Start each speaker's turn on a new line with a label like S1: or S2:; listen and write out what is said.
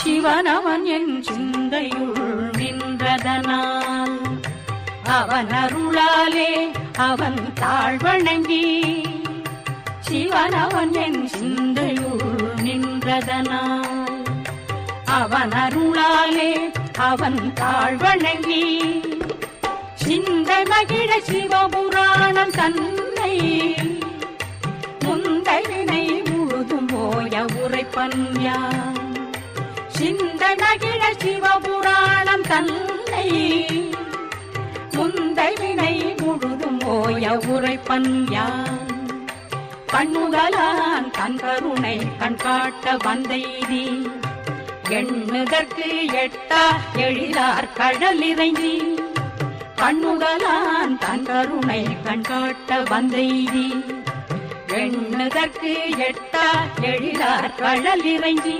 S1: சிவனவன் என் சிந்தையுள் நின்றதனால் அவன் அருளாலே அவன் தாழ்வணங்கி சிவனவன் என் சிந்தையுள் நின்றதனால் அவன் அருளாலே அவன் தாழ்வணங்கி சிந்தை மகிழ சிவபுராணம் தன்னை முந்தையினை முழுதும் போய உரைப்பன் யான்? சிந்தை மகிழ சிவபுராணம் தன்னை. முந்தைவினை முழுதும் ஓய உரைப்பன் யான். கண்ணுதலான் தன் கருணை கண் காட்ட வந்தைதி எண்ணுதற்கு எட்டா எழிலார் கடலிறங்கி இறைஞ்சி. கண்ணுதலான் தன் கருணை கண் காட்ட வந்தைதி எண்ணுதற்கு எட்டா எழிலார் கடலிறங்கி